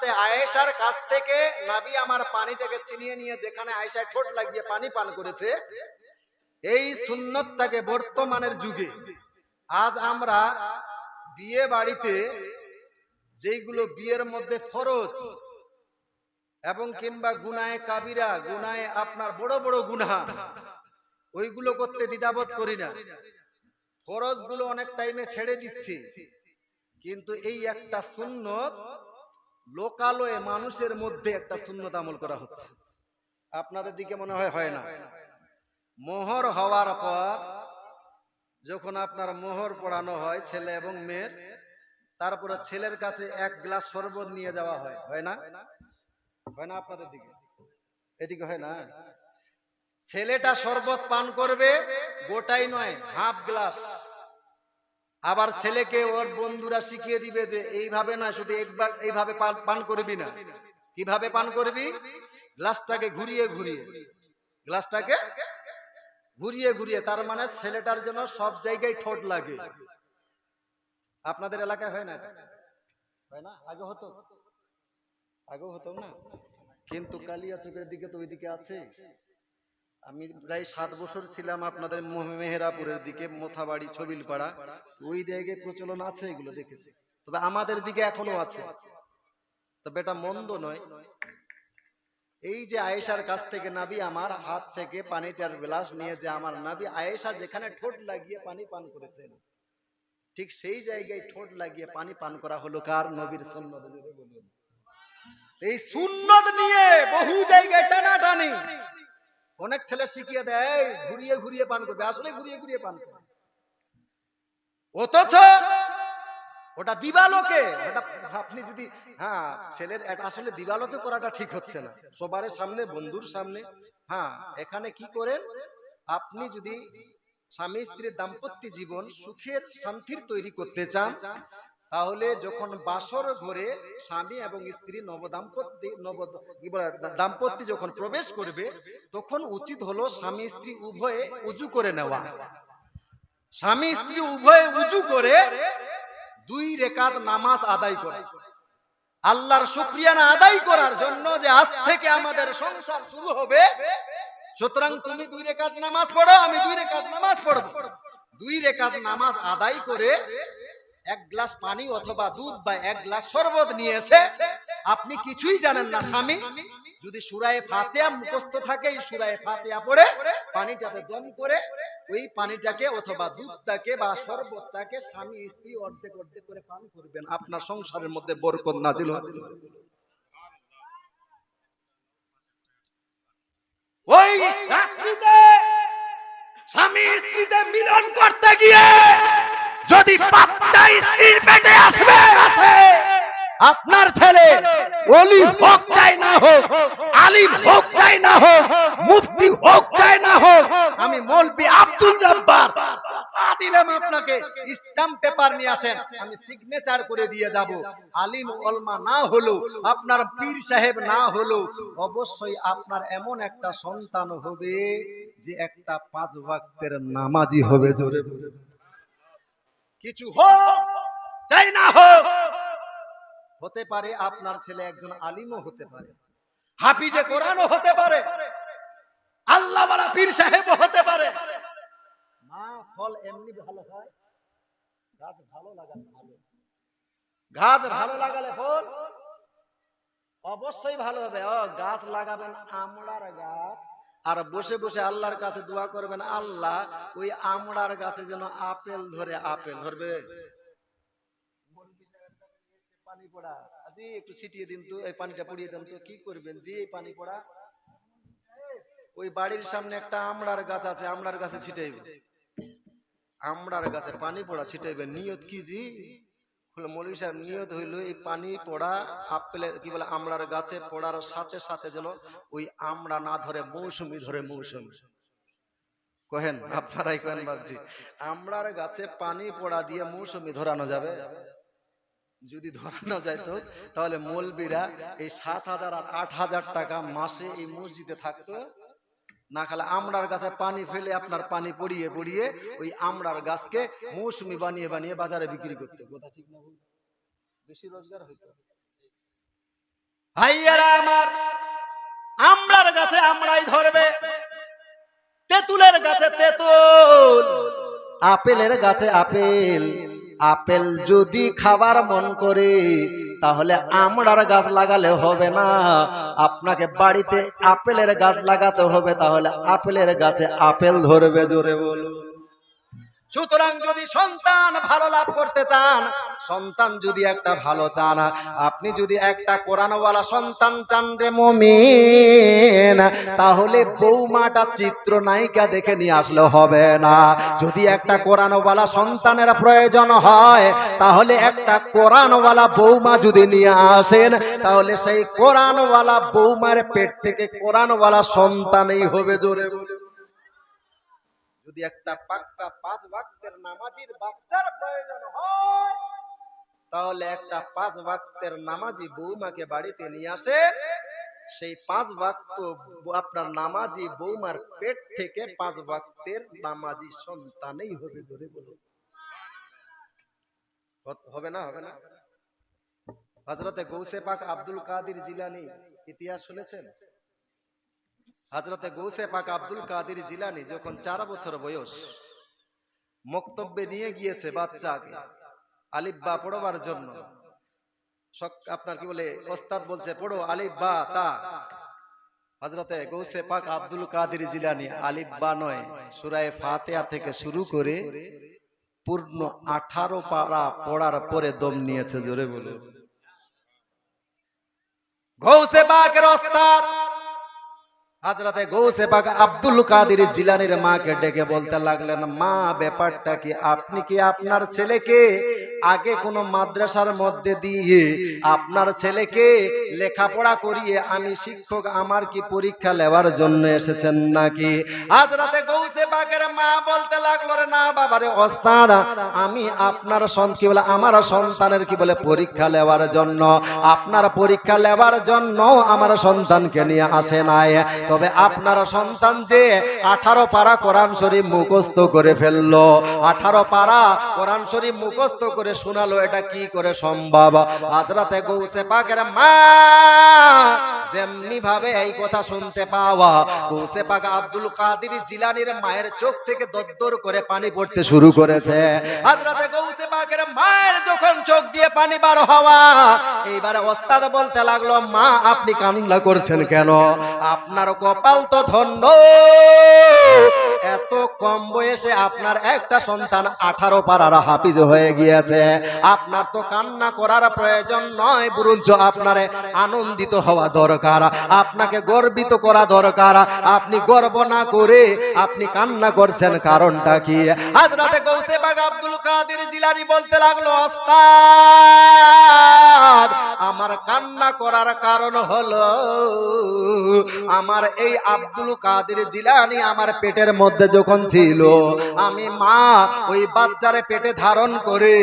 হজরতে আয়েশার কাছ থেকে নাবি আমার পানিটাকে চিনিয়ে নিয়ে যেখানে আয়েশায় ঠোঁট লাগিয়ে পানি পান করেছে, এই সুন্নতটাকে বর্তমানের যুগে আজ আমরা বিয়ে বাড়িতে যেইগুলো বিয়ের মধ্যে ফরজ এবং কিংবা গুনায় কাবিরা, গুনায় আপনার বড় বড় গুনাহ, ওইগুলো করতে দ্বিধাবোধ করি না। ফরজগুলো অনেক টাইমে ছেড়ে দিচ্ছি। কিন্তু এই একটা সুন্নত লোকালয়ে মানুষের মধ্যে একটা সুন্নত আমল করা হচ্ছে। আপনাদের দিকে মনে হয় হয় না? মোহর হওয়ার পর যখন আপনার মোহর পড়ানো হয় ছেলে এবং মেয়ের, তারপরে ছেলের কাছে এক গ্লাস শরবত নিয়ে যাওয়া হয়। হয় না? হয় না আপনাদের দিকে? এদিকে হয় না? ছেলেটা শরবত পান করবে, গোটাই নয়, হাফ গ্লাস। আবার ছেলেকে ওর বন্ধুরা শিখিয়ে দিবে যে এইভাবে না শুধু একবার এইভাবে পান- করবি না। কীভাবে পান করবি? গ্লাসটাকে ঘুরিয়ে ঘুরিয়ে। গ্লাসটাকে ঘুরিয়ে ঘুরিয়ে তার মানে ছেলেটার জন্য সব জায়গায় ঠোঁট লাগে। আপনাদের এলাকায় হয় না হয় না? আগে হতো? আগেও হতো না? কিন্তু কালিয়া চোখের দিকে তো ওইদিকে আছে। আমি প্রায় সাত বছর ছিলাম আপনাদের মেহেরাপুরের দিকে, মোথাবাড়ি, ছবিলপাড়া। ওই জায়গায় প্রচলন আছে, এগুলো দেখেছি। তবে আমাদের দিকে এখনও আছে। তবে এটা মন্দ নয়। এই যে আয়েশার কাছ থেকে নাবি আমার হাত থেকে পানিটার গ্লাস নিয়ে যে আমার নাবি, আয়েশা যেখানে ঠোঁট লাগিয়ে পানি পান করেছেন, ঠিক সেই জায়গায় ঠোঁট লাগিয়ে পানি পান করা হলো কার? নবীর এই সুন্নত নিয়ে বহু জায়গায় টানাটানি। অনেক ছেলে শিখিয়ে দেয় ঘুরিয়ে ঘুরিয়ে পান করবে। আসলে ঘুরিয়ে ঘুরিয়ে পান করবে। অথচ ওটা দিবালোকে, ওটা আপনি যদি হ্যাঁ ছেলের আসলে দিবালোকে করাটা ঠিক হচ্ছে না। সবার সামনে, বন্ধুর সামনে হ্যাঁ এখানে কি করেন? আপনি যদি স্বামী স্ত্রীর দাম্পত্য জীবন সুখের শান্তির তৈরি করতে চান তাহলে যখন বাসর ঘরে স্বামী এবং স্ত্রী নবদাম্পত্য নব কি বলে, দাম্পত্য যখন প্রবেশ করবে তখন উচিত হলো স্বামী স্ত্রী উভয়ে উজু করে নেওয়া। স্বামী স্ত্রী উভয়ে উজু করে দুই রেকাত নামাজ আদায় করা। আল্লাহর শুক্রিয়ানা আদায় করার জন্য যে আজ থেকে আমাদের সংসার শুরু হবে সুতরাং তুমি দুই রেকাত নামাজ পড়ো আমি দুই রেকাত নামাজ পড়ব। দুই রেকাত নামাজ আদায় করে এক গ্লাস পানি অথবা দুধ বা এক গ্লাস শরবত নিয়ে এসে আপনি কিছুই জানেন না, স্বামী। যদি সুরায় ফাতেয়া মুখস্থ থাকে, এই সুরায় ফাতেয়া পড়ে পানিটাতে দম করে ওই পানিটাকে অথবা দুধটাকে বা শরবতটাকে স্বামী, স্ত্রী অর্ধেক অর্ধেক করে পান করবেন। আপনার সংসারের মধ্যে বরকত নাজিল হবে। ওই রাত্রিতে স্বামী, স্ত্রীতে মিলন করতে গিয়ে যদি স্ত্রীর পেটে আসবে, আসে। আপনার ছেলে অলি হোক চাই না হোক, আলিম হোক চাই না হোক, মুফতি হোক চাই না হোক, আমি মৌলবি আব্দুল জব্বার। দিলাম আপনাকে স্ট্যাম্প পেপার নিয়ে আসেন, আমি সিগনেচার করে দিয়ে যাব। আলিম ওলমা না হলো আপনার পীর সাহেব না হলো অবশ্যই আপনার এমন একটা সন্তান হবে যে একটা পাঁচ ওয়াক্তের নামাজি হবে জোরে জোরে কিছু হোক চাই না হোক, হতে পারে আপনার ছেলে একজন আলিমও হতে পারে। হাফিজে কোরআনও হতে পারে। আল্লাহ পীর সাহেব হতে পারে। মা ফল এমনি ভালো হয়? গাছ ভালো লাগালে ভালো। গাছ ভালো লাগালে ফল? অবশ্যই ভালো হবে। গাছ লাগাবেন আমলার গাছ। আর বসে বসে আল্লাহর কাছে দোয়া করবেন, আল্লাহ ওই আমড়ার গাছে যেন আপেল ধরে আপেল ধরবে। একটু ছিটিয়ে দিন তো পানিটা দেন কি করবেন? এই পানি পড়া। ওই বাড়ির সামনে একটা আমড়ার গাছ আছে, আমড়ার গাছে আমড়ার গাছে পানি পড়া নিয়ত কি জি? বলে মৌলী সাহেব নিয়ত হইল এই পানি পড়া, আপেলের কি বলে, আমড়ার গাছে পড়ার সাথে সাথে যেন ওই আমড়া না ধরে, মৌসুমি ধরে মৌসুমি। কহেন, আপনারাই কহেন ভাবছি আমড়ার গাছে পানি পড়া দিয়ে মৌসুমি ধরানো যাবে? যদি ধরানো যায় তো, তাহলে মৌলবীরা এই সাত হাজার আর আট হাজার টাকা মাসে এই মসজিদে থাকতো না খালে আমড়ার গাছে পানি ফেলে আপনার পানি পড়িয়ে পড়িয়ে ওই আমড়ার গাছকে মৌসুমি বানিয়ে বানিয়ে বাজারে বিক্রি করতে কথা ঠিক না বেশি রোজগার হইতো। ভাইয়ারা আমার আমরার গাছে আমরাই ধরবে। তেঁতুলের গাছে তেঁতুল আপেলের গাছে আপেল। আপেল যদি খাবার মন করে তাহলে আমড়ার গাছ লাগালে হবে না। আপনাকে বাড়িতে আপেলের গাছ লাগাতে হবে, তাহলে আপেলের গাছে আপেল ধরবে জোরে বলুন। সুতরাং যদি সন্তান ভালো লাভ করতে চান, সন্তান যদি একটা ভালো চান, আপনি যদি একটা কোরআনওয়ালা সন্তান চান রে মমিন, তাহলে বৌমাটা চিত্র নায়িকা দেখে নিয়ে আসলে হবে না। যদি একটা কোরআনওয়ালা সন্তানের প্রয়োজন হয়, তাহলে একটা কোরআনওয়ালা বৌমা যদি নিয়ে আসেন, তাহলে সেই কোরআনওয়ালা বৌমার পেট থেকে কোরআনওয়ালা সন্তানই হবে জোরে বলে। যদি একটা পাক্কা পাঁচ ওয়াক্তের নামাজির বাচ্চার প্রয়োজন হয়, তাহলে একটা পাঁচ ওয়াক্তের নামাজি বৌমাকে বাড়িতে নিয়ে আসে। সেই পাঁচ ওয়াক্ত আপনার নামাজি বৌমার পেট থেকে পাঁচ ওয়াক্তের নামাজি সন্তানই হবে জোরে বলুন। হবে না হবে না। হজরতে গৌসে পাক আব্দুল কাদির জিলানি ইতিহাস শুনেছেন? হাজরতে গৌসে পাক আব্দুল কাদির জিলানি যখন চার বছর বয়স, মক্তব্যে নিয়ে গিয়েছে বাচ্চাকে আলিফ বা পড়বার জন্য। আপনার কি বলে, ওস্তাদ বলছে, পড়ো, আলিফ বা তা। হজরতে গৌসে পাক আব্দুল কাদির জিলানি আলিফ বা নয় সুরায় ফাতেহা থেকে শুরু করে পূর্ণ আঠারো পাড়া পড়ার পরে দম নিয়েছে, জোরে বলে গৌসে পাকের ওস্তাদ হাজরাতে গৌসে পাক আব্দুল কাদের জিলানির মাকে ডেকে বলতে লাগলেন, মা, ব্যাপারটা কি? আপনি কি আপনার ছেলেকে আগে কোনো মাদ্রাসার মধ্যে দিয়ে আপনার ছেলেকে লেখাপড়া করিয়ে আমি শিক্ষক, আমার কি পরীক্ষা নেওয়ার জন্য এসেছেন নাকি? হাজরাতে গৌসে পাকের মা বলতে লাগল, রে না বাবারে ওস্তাদ, আমি আপনার সন কি বলে, আমার সন্তানের কি বলে পরীক্ষা নেওয়ার জন্য? আপনার পরীক্ষা নেওয়ার জন্য আমার সন্তানকে নিয়ে আসে নাই। তবে আপনার সন্তান যে আঠারো পারা কোরআন শরীফ মুখস্থ করে ফেলল, আঠারো পারা কোরআন শরীফ মুখস্থ করে শোনালো, এটা কি করে সম্ভব? হাজরাতে গৌসে পাকের মা যেমনি ভাবে এই কথা শুনতে পাওয়া, গৌসে পাক আব্দুল কাদির জিলানির মায়ের চোখ থেকে দদ্দর করে পানি পড়তে শুরু করেছে। হাজরাতে গৌসে পাকের মায়ের যখন চোখ দিয়ে পানি বার হওয়া, এইবারে ওস্তাদ বলতে লাগল, মা, আপনি কান্না করছেন কেন? আপনার কপাল তো ধন্য। এত কম বয়সে আপনার একটা সন্তান আঠারো পাড়ার হাফিজ হয়ে গিয়েছে। আপনার তো কান্না করার প্রয়োজন নয়, বরঞ্চ আপনার আনন্দিত হওয়া দরকার, আপনাকে গর্বিত করা দরকার, আপনি গর্ব না করে আপনি কান্না করছেন কারণটা কি? হাজরাতে গৌসে বাগ আব্দুল কাদের জিলানি বলতে লাগল, ওস্তাদ, আমার কান্না করার কারণ হলো, আমার এই আব্দুল কাদের জিলানি আমার পেটের মধ্যে যখন ছিল, আমি মা ওই বাচ্চারে পেটে ধারণ করে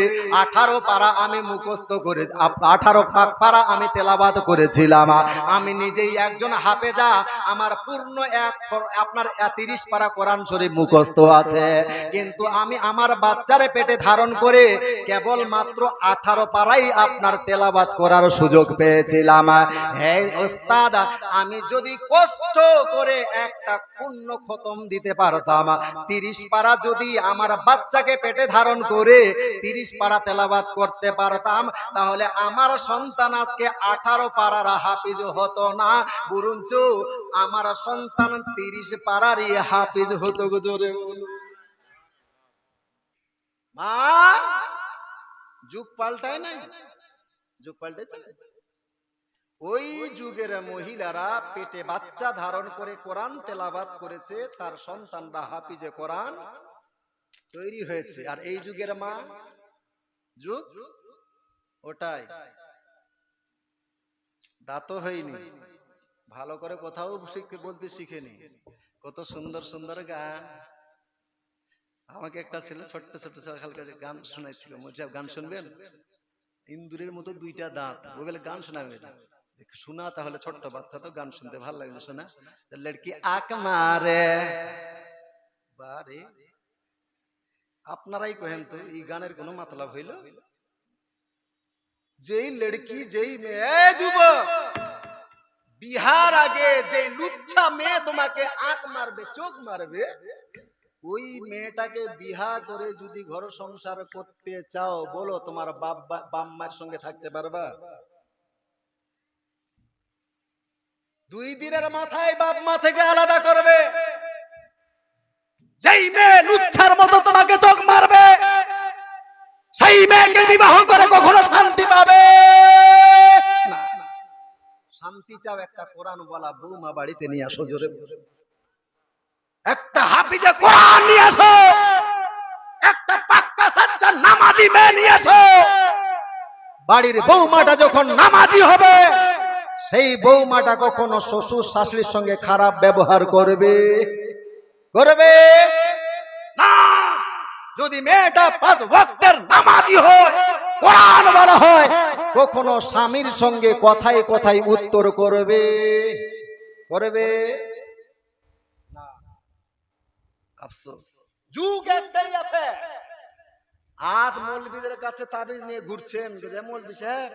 আঠারো পারা আমি মুখস্থ করে আঠারো পারা আমি তেলাবাদ করেছিলাম। আমি নিজেই একজন হাফেজা, আমার পূর্ণ এক আপনার তিরিশ পারা কোরআন শরীফ মুখস্থ আছে। কিন্তু আমি আমার বাচ্চারে পেটে ধারণ করে কেবল মাত্র আঠারো পারাই আপনার তেলাবাদ করার সুযোগ পেয়েছিলাম। হে ওস্তাদ, আমি যদি কষ্ট করে একটা পূর্ণ খতম দিতে পারতাম, তিরিশ পারা যদি আমার বাচ্চাকে পেটে ধারণ করে, তিরিশ পারা তেলাবাদ করতে পারতাম, তাহলে আমার সন্তান আজকে আঠারো পারার হাফিজ হতো না। বরঞ্চ আমার সন্তান তিরিশ পারারই হাফিজ হতো গো জোরে মা, যুগ পাল্টায় নাই? যুগ পাল্টেছে? ওই যুগের মহিলারা পেটে বাচ্চা ধারণ করে কোরআন তেলাবাদ করেছে, তার সন্তানরা হাফিজে কোরআন তৈরি হয়েছে। আর এই যুগের মা যুগ ওটাই। দাঁত হয়নি। ভালো করে কোথাও শিখতে বলতে শিখেনি। কত সুন্দর সুন্দর গান। আমাকে একটা ছেলে ছোট্ট ছোট্ট ছেলে গান শোনাইছিল বলছে গান শুনবেন? ইন্দুরের মতো দুইটা দাঁত। ও বলে, গান শোনাবে শোনা তাহলে ছোট্ট বাচ্চা তো গান শুনতে ভালো লাগবে শোনা। লড়কি আক মারে। বারে আপনারাই কহেন তো, এই গানের কোনো মাতলাভ হইল? যেই লড়কি, যেই মেয়ে যুবক! বিহার আগে যে লুচ্ছা মেয়ে তোমাকে আঁক মারবে, চোখ মারবে, ওই মেয়েটাকে বিহা করে যদি ঘর সংসার করতে চাও, বলো তোমার বাম্মার সঙ্গে থাকতে পারবা? দুই দিনের মাথায় বাপ মা থেকে আলাদা করবে। যেই মেয়ে লুচ্ছার মতো তোমাকে চোখ মারবে সেই মেয়েকে বিবাহ করে কখনো শান্তি পাবে না। শান্তি চাও একটা কোরআন বলা বৌমা বাড়িতে নিয়ে আসো জোরে। একটা হাফিজে কোরআন নিয়ে আসো একটা পাক্কা সাচ্চা নামাজি মেয়ে নিয়ে আসো বাড়ির বৌমাটা যখন নামাজি হবে সেই বৌমাটা কখনো শ্বশুর শাশুড়ির সঙ্গে খারাপ ব্যবহার করবে করবে? না! যদি মেয়েটা পাঁচ ভক্তের নামাজি হয়, কোরআন বলা হয়, কখনো স্বামীর সঙ্গে কথায় কথায় উত্তর করবে? করবে? না। আফসোস। যুগ আছে। আজ মৌলবীদের কাছে তাবিজ নিয়ে ঘুরছেন যে মৌলবি সাহেব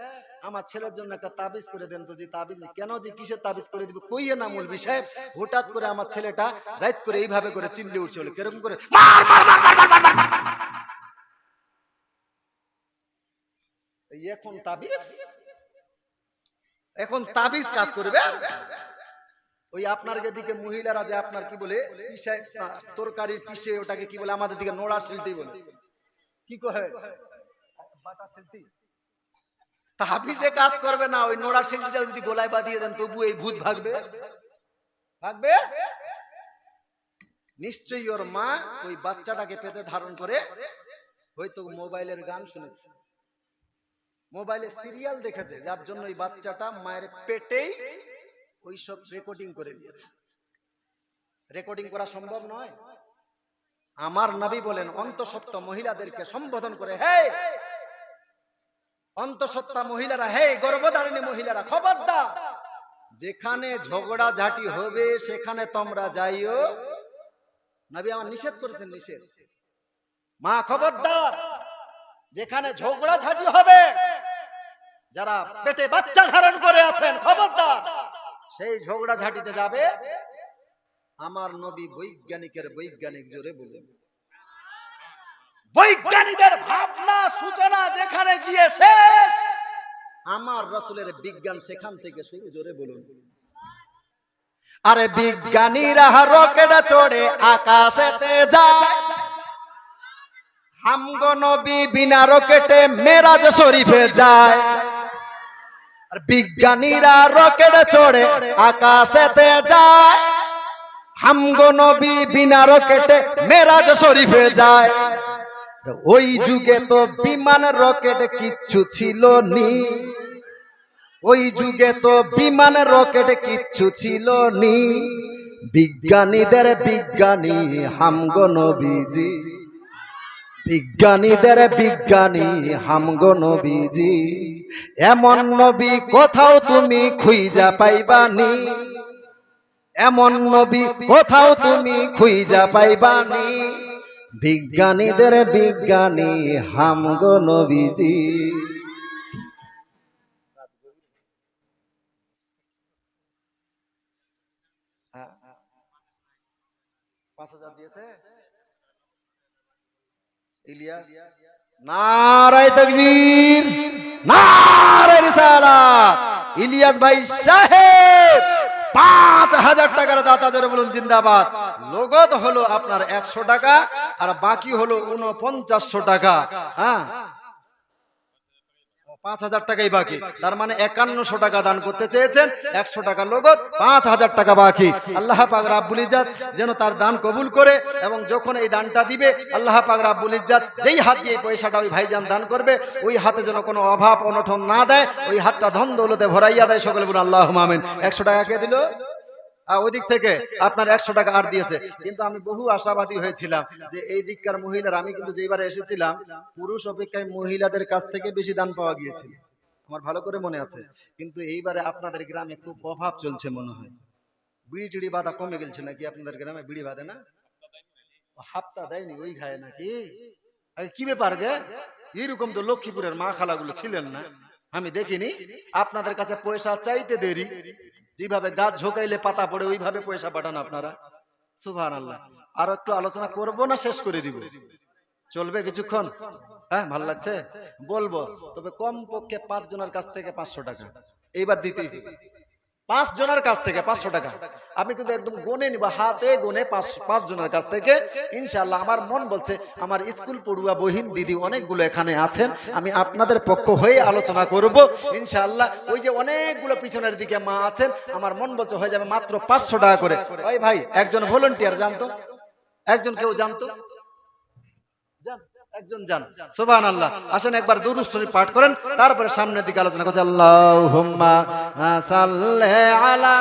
আমার ছেলের জন্য একটা তাবিজ করে দেন তো যে তাবিজ কেন যে কিসের তাবিজ করে দিবে কইয়ে না মৌলবি সাহেব হঠাৎ করে আমার ছেলেটা রাইত করে এইভাবে করে চিল্লি উঠছিল কেরকম করে এখন তাবিজ এখন তাবিজ কাজ করবে ওই আপনার দিকে মহিলারা যে আপনার কি বলে তরকারির পিসে ওটাকে কি বলে আমাদের দিকে নোড়া শিল্পী বলে কি কহে? বাটা শিল্পী তাবিজে কাজ করবে না ওই নোড়া শিল্পীটা যদি গোলায় বাঁধিয়ে দেন তবু এই ভূত ভাগবে। ভাগবে? নিশ্চয়ই ওর মা ওই বাচ্চাটাকে পেতে ধারণ করে হয়তো মোবাইলের গান শুনেছে। মোবাইলে সিরিয়াল দেখেছে যার জন্য ওই বাচ্চাটা মায়ের পেটেই ওই সব রেকর্ডিং করে নিয়েছে। রেকর্ডিং করা সম্ভব নয়? আমার নবী বলেন, অন্তঃসত্ত্বা মহিলাদেরকে সম্বোধন করে, হে, অন্তঃসত্ত্বা মহিলারা, হে গর্ভধারিণী মহিলারা, খবরদার। যেখানে ঝগড়া ঝাঁটি হবে, সেখানে তোমরা যাইও। নবী আমার নিষেধ করেছেন, নিষেধ। মা, খবরদার, যেখানে ঝগড়া ঝাঁটি হবে, যারা পেটে বাচ্চা ধারণ করে আছেন, খবরদার। সেই ঝগড়া ঝাঁটিতে যাবে আমার নবী বৈজ্ঞানিকের বৈজ্ঞানিক জোরে বলুন। বৈজ্ঞানিকদের ভাবনা সূচনা যেখানে গিয়ে শেষ। আমার রসুলের বিজ্ঞান সেখান থেকে শুরু জোরে বলুন। আরে বিজ্ঞানীরা রকেট চড়ে আকাশেতে যায়। হামগো নবী বিনা রকেটে মেরাজ শরীফে যায়। আর বিজ্ঞানীরা রকেট চড়ে আকাশেতে যায়। হামগো নবী বিনা রকেটে মেরাজ শরীফে যায়। ওই যুগে তো বিমান রকেট কিচ্ছু ছিল নি। ওই যুগে তো বিমান রকেট কিচ্ছু ছিল নি। বিজ্ঞানীদের বিজ্ঞানী হামগো নবীজি। বিজ্ঞানীদের বিজ্ঞানী হামগো নবীজি। এমন নবী কোথাও তুমি খুঁজা পাইবানি। এমন নবী কোথাও তুমি খুঁজা পাইবানি। বিজ্ঞানীদের বিজ্ঞানী হামগো নবীজি। নারায় ইলিয়াস ভাই সাহেব পাঁচ হাজার টাকার দাতা জোরে বলুন, জিন্দাবাদ। লগত হলো আপনার একশো টাকা, আর বাকি হলো উনপঞ্চাশশো টাকা। হ্যাঁ? পাঁচ হাজার টাকাই বাকি। তার মানে একান্নশো টাকা দান করতে চেয়েছেন একশো টাকা লগত পাঁচ হাজার টাকা বাকি। আল্লাহ পাক রাব্বুল ইজ্জাত যেন তার দান কবুল করে এবং যখন এই দানটা দিবে আল্লাহ পাক রাব্বুল ইজ্জাত যেই হাত দিয়ে পয়সাটা ওই ভাইজান দান করবে ওই হাতে যেন কোনো অভাব অনটন না দেয় ওই হাতটা ধন দৌলতে ভরাইয়া দেয় সকলে বলে আল্লাহ মামেন একশো টাকা কে দিল? ওই দিক থেকে আপনার একশো টাকা আর দিয়েছে। কিন্তু আমি বহু আশাবাদী হয়েছিলাম যে এই দিককার মহিলার, আমি কিন্তু যেবারে এসেছিলাম, পুরুষ অপেক্ষায় মহিলাদের কাছ থেকে বেশি দান পাওয়া গিয়েছিল। আমার ভালো করে মনে আছে। কিন্তু এইবারে আপনাদের গ্রামে খুব অভাব চলছে মনে হয়। বিড়ি টিড়ি বাধা কমে গেছে নাকি আপনাদের গ্রামে? বিড়ি বাঁধে না? হাপ্তা দেয়নি, ওই খায় নাকি? কি ব্যাপার গে? এরকম তো লক্ষ্মীপুরের মা খালাগুলো ছিলেন না। আমি দেখিনি, আপনাদের কাছে পয়সা চাইতে দেরি। যেভাবে গাছ ঝোকাইলে পাতা পড়ে, ওইভাবে পয়সা পাঠান আপনারা। সুভান আল্লাহ আর একটু আলোচনা করব না, শেষ করে দিব। চলবে কিছুক্ষণ? হ্যাঁ ভালো লাগছে? বলব, তবে কম পক্ষে পাঁচ জনের কাছ থেকে পাঁচশো টাকা। এইবার দিতেই পাঁচ জনের কাছ থেকে পাঁচশো টাকা। আমি কিন্তু একদম গনে নিব হাতে গনে পাঁচ পাঁচ জনের কাছ থেকে। ইনশাল্লাহ আমার মন বলছে আমার স্কুল পড়ুয়া বহিন দিদি অনেকগুলো এখানে আছেন আমি আপনাদের পক্ষ হয়ে আলোচনা করব। ইনশাল্লাহ ওই যে অনেকগুলো পিছনের দিকে মা আছেন আমার মন বলছে হয়ে যাবে মাত্র পাঁচশো টাকা করে। ওই ভাই একজন ভলেন্টিয়ার জানতো? একজন কেউ জানতো? যান, আল্লাহ একবার করেন, তারপরে সামনের দিকে আলোচনা করছে, আল্লাহুম্মা সাল্লি আলা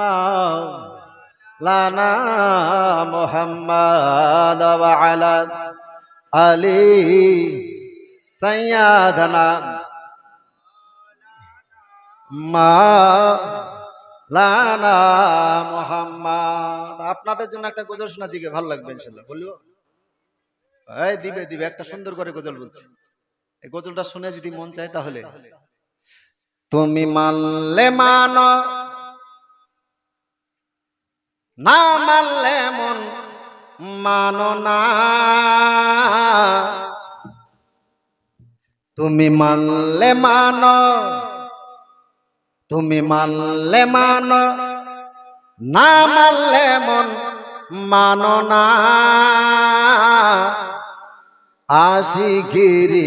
মাওলানা মুহাম্মাদ ওয়া আলা আলি সাইয়্যিদানা মা লানা মোহাম্মদ আপনাদের জন্য একটা গজল শোনা জিগে ভালো লাগবে ইনশাল্লাহ। বলব? এই দিবে দিবে, একটা সুন্দর করে গজল বলছি। এই গজলটা শুনে যদি মন চায় তাহলে। তুমি মানলে মান, না মানলে মন, মানো না। তুমি মানলে মানো, তুমি মানলে মানো। না মানলে মন মানো না। আশিগিরি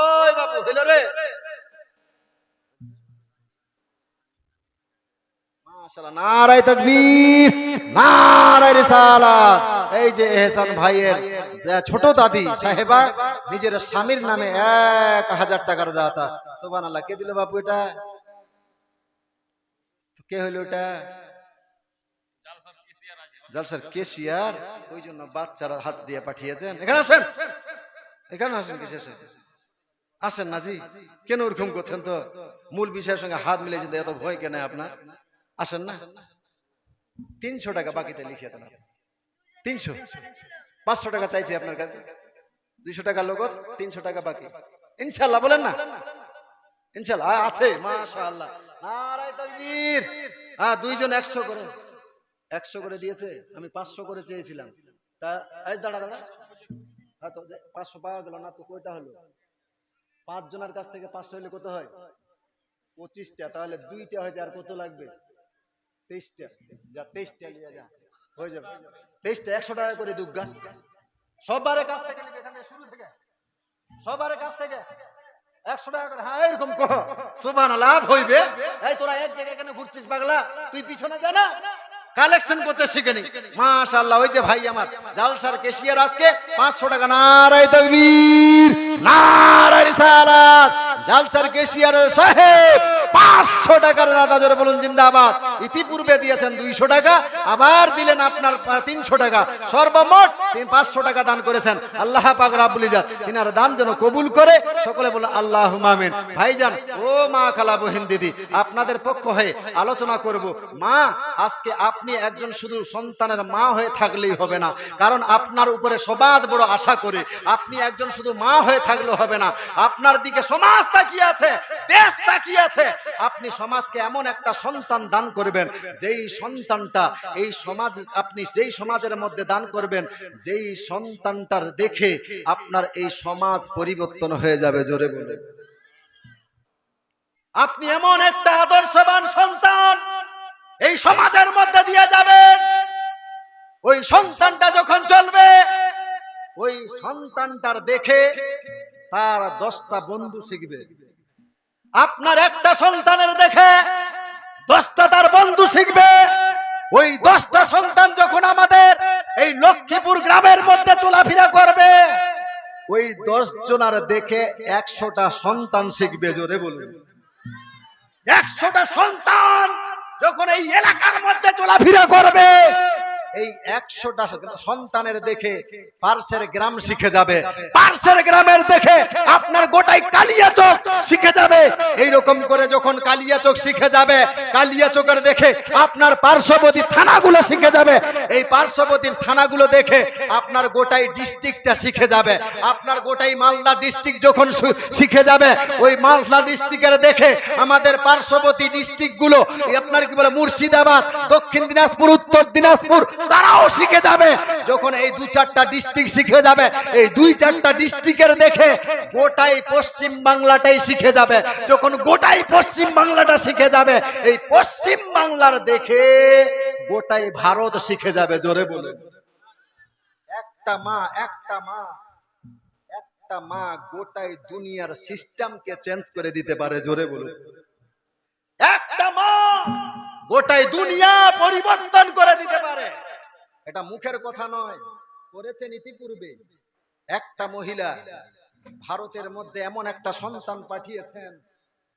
ওই বাবু, হইল রে। এই যে এহসান ভাইয়ের ছোট দাদি, সাহেবা, নিজের স্বামীর নামে এক হাজার টাকার দাতা। সুবহানাল্লাহ, কে দিল বাপু এটা? কে হইল ওই জন্য বাচ্চারা হাত দিয়ে পাঠিয়েছেন। এখানে আসেন। এখানে আসেন কিসের আসেন না জি কেন ওরকম করছেন তো? মূল বিষয়ের সঙ্গে হাত মিলে যেতে এত ভয় কেন আপনার? আসেন না? তিনশো টাকা বাকিতে লিখিয়ে দেন তিনশো? পাঁচশো টাকা চাইছি আপনার কাছে। দুইশো টাকা লগত, তিনশো টাকা বাকি। ইনশাল্লাহ বলেন না? ইনশাল্লাহ আছে মাশা আল্লাহ নারায় তাকবীর। হ্যাঁ দুইজন একশো করে। একশো করে দিয়েছে, আমি পাঁচশো করে চেয়েছিলাম। তা দাঁড়া দাঁড়া। হ্যাঁ তো যে পাঁচশো পাওয়া গেল না, তো কয়টা হলো? পাঁচ জনের কাছ থেকে পাঁচশো হলে কত হয়? পঁচিশটা, তাহলে দুইটা হয়েছে আর কত লাগবে? তেইশটা। যা তেইশটা হয়ে যাবে। তেইশটা একশো টাকা করে দুর্গা সবারের কাছ থেকে শুরু থেকে। সবারের কাছ থেকে। একশো টাকা করে। হ্যাঁ এরকম কহ লাভ হইবে। এই, তোরা এক জায়গায় এখানে ঘুরছিস পাগলা। তুই পিছনে জানা কালেকশন করতে শিখেনি। মাশাল্লাহ ওই যে ভাই আমার, জালসার কেশিয়ার আজকে পাঁচশো টাকা নারায় তকবীর, নারায় রিসালাত। জালসার কেশিয়ার সাহেব পাঁচশো টাকার দাদা জোরে বলুন, জিন্দাবাদ। ইতিপূর্বে দিয়েছেন দুইশো টাকা, আবার দিলেন আপনার তিনশো টাকা। সর্বমোট তিনি পাঁচশো টাকা দান করেছেন। আল্লাহ পাক রাব্বুল ইজ্জত তিনার দান যেন কবুল করে, সকলে বলে আল্লাহ মামিন ভাইজান, ও মা খালা বহিন দিদি, আপনাদের পক্ষ হয়ে আলোচনা করব। মা, আজকে আপনি একজন শুধু সন্তানের মা হয়ে থাকলেই হবে না। কারণ আপনার উপরে সমাজ বড় আশা করে, আপনি একজন শুধু মা হয়ে থাকলে হবে না। আপনার দিকে সমাজ তাকিয়ে আছে, দেশ তাকিয়ে আছে। আপনি সমাজকে এমন একটা সন্তান দান করবেন, যেই সন্তানটা এই সমাজ, আপনি যেই সমাজের মধ্যে দান করবেন, যেই সন্তানটার দেখে আপনার এই সমাজ পরিবর্তন হয়ে যাবে, জোরে বলে আপনি এমন একটা আদর্শবান সন্তান এই সমাজের মধ্যে দিয়ে যাবেন, ওই সন্তানটা যখন চলবে, ওই সন্তানটার দেখে তার দশটা বন্ধু শিখবে। আপনার একটা সন্তানের দেখে দশটা তার বন্ধু শিখবে। ওই দশটা সন্তান যখন আমাদের এই লক্ষ্মীপুর গ্রামের মধ্যে চলাফেরা করবে, ওই দশ জনার দেখে একশোটা সন্তান শিখবে, জোরে বলুন। একশোটা সন্তান যখন এই এলাকার মধ্যে চলাফেরা করবে এই একশোটা সন্তানের দেখে পার্শ্বের গ্রাম শিখে যাবে। পার্শ্বের গ্রামের দেখে আপনার গোটাই কালিয়া চোখ শিখে যাবে। এই রকম করে যখন কালিয়া চোখ শিখে যাবে, কালিয়া চোখের দেখে আপনার পার্শ্ববর্তী থানাগুলো শিখে যাবে। এই পার্শ্ববর্তীর থানাগুলো দেখে আপনার গোটাই ডিস্ট্রিক্টটা শিখে যাবে। আপনার গোটাই মালদা ডিস্ট্রিক্ট যখন শিখে যাবে, ওই মালদা ডিস্ট্রিক্টের দেখে আমাদের পার্শ্ববর্তী ডিস্ট্রিক্টগুলো আপনার কি বলে, মুর্শিদাবাদ, দক্ষিণ দিনাজপুর, উত্তর দিনাজপুর তারাও শিখে যাবে। যখন এই দু চারটা ডিস্ট্রিক্ট শিখে যাবে, এই দুই চারটা ডিস্ট্রিক্টের দেখে গোটাই পশ্চিম বাংলাটাই শিখে যাবে। যখন গোটাই পশ্চিম বাংলাটা শিখে যাবে, এই পশ্চিম বাংলার দেখে গোটাই ভারত শিখে যাবে, জোরে বলে একটা মা একটা মা একটা মা গোটাই দুনিয়ার সিস্টেমকে চেঞ্জ করে দিতে পারে, জোরে বলুন। একটা মা গোটাই দুনিয়া পরিবর্তন করে দিতে পারে। এটা মুখের কথা নয় করেছেন ইতিপূর্বে একটা মহিলা ভারতের মধ্যে এমন একটা সন্তান পাঠিয়েছেন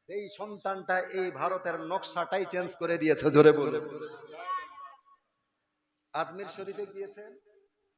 এই সন্তানটা এই ভারতের নকশাটাই চেঞ্জ করে দিয়েছে, জোরে বলে আজমির শরীফে গিয়েছেন?